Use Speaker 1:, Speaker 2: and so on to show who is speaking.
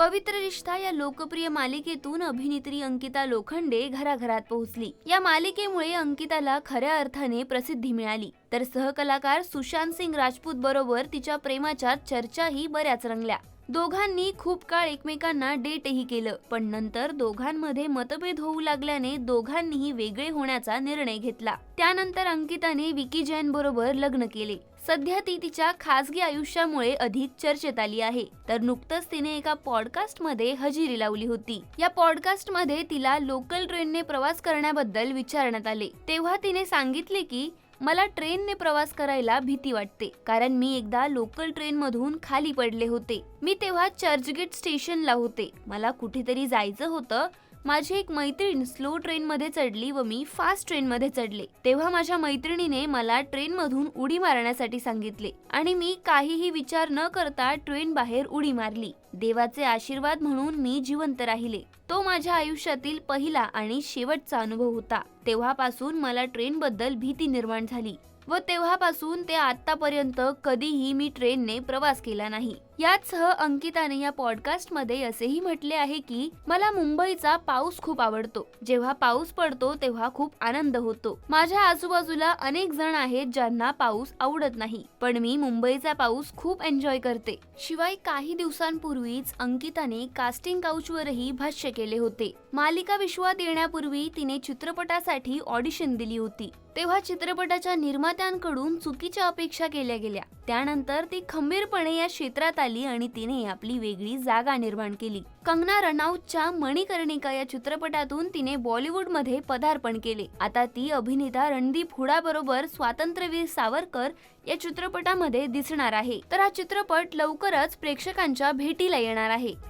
Speaker 1: पवित्र रिश्ता या लोकप्रिय मालिकेतून अभिनेत्री अंकिता लोखंडे घराघरात पोहोचली. या मालिकेमुळे अंकिताला खऱ्या अर्थाने प्रसिद्धी मिळाली. तर सहकलाकार सुशांत सिंग राजपूत बरोबर तिच्या प्रेमाच्या चर्चाही बऱ्याच रंगल्या. दोघांनी खूप काळ एकमेकांना डेटही केलं पण नंतर दोघांमध्ये मतभेद होऊ लागल्याने दोघांनीही वेगळे होण्याचा निर्णय घेतला. त्यानंतर अंकिताने विकी जैन बरोबर लग्न केले. सध्या ती तिच्या खासगी आयुष्यामुळे अधिक चर्चेत आली आहे. तर नुकतंच तिने एका पॉडकास्टमध्ये हजेरी लावली होती. या पॉडकास्टमध्ये तिला लोकल ट्रेनने प्रवास करण्याबद्दल विचारण्यात आले. तेव्हा तिने सांगितले की मला ट्रेनने प्रवास करायला भीती वाटते कारण मी एकदा लोकल ट्रेन मधून खाली पडले होते. मी तेव्हा चर्चगेट स्टेशनला होते. मला कुठेतरी जायचं होतं माझी एक मैत्रीण स्लो ट्रेनमध्ये चढली व मी फास्ट ट्रेनमध्ये चढले. तेव्हा माझ्या मैत्रिणीने मला ट्रेनमधून उडी मारण्यासाठी सांगितले आणि मी काहीही विचार न करता ट्रेन बाहेर उडी मारली. देवाचे आशीर्वाद म्हणून मी जिवंत राहिले. तो माझ्या आयुष्यातील पहिला आणि शेवटचा अनुभव होता. तेव्हापासून मला ट्रेनबद्दल भीती निर्माण झाली व तेव्हापासून ते आतापर्यंत कधीही मी ट्रेनने प्रवास केला नाही. याचसह अंकिताने या पॉडकास्टमध्ये असेही म्हटले आहे की मला मुंबईचा पाऊस खूप आवडतो. जेव्हा पाऊस पडतो तेव्हा खूप आनंद होतो. माझ्या आजूबाजूला अनेक जण आहेत ज्यांना पाऊस आवडत नाही पण मी मुंबईचा पाऊस खूप एन्जॉय करते. शिवाय काही दिवसांपूर्वीच अंकिताने कास्टिंग काउचवरही भाष्य केले होते. मालिका विश्वात येण्यापूर्वी तिने चित्रपटासाठी ऑडिशन दिली होती. तेव्हा चित्रपटाच्या निर्मात्यांकडून चुकीच्या अपेक्षा केल्या गेल्या. त्यानंतर ती खंबीरपणे या क्षेत्रात आली. आणि तिने आपली वेगळी जागा निर्माण केली. कंगना रनौतच्या मणिकर्णिका या चित्रपटातून तिने बॉलिवूडमध्ये पदार्पण केले. आता ती अभिनेता रणदीप हुडा बरोबर स्वातंत्र्यवीर सावरकर या चित्रपटामध्ये दिसणार आहे. तर हा चित्रपट लवकरच प्रेक्षकांच्या भेटीला येणार आहे.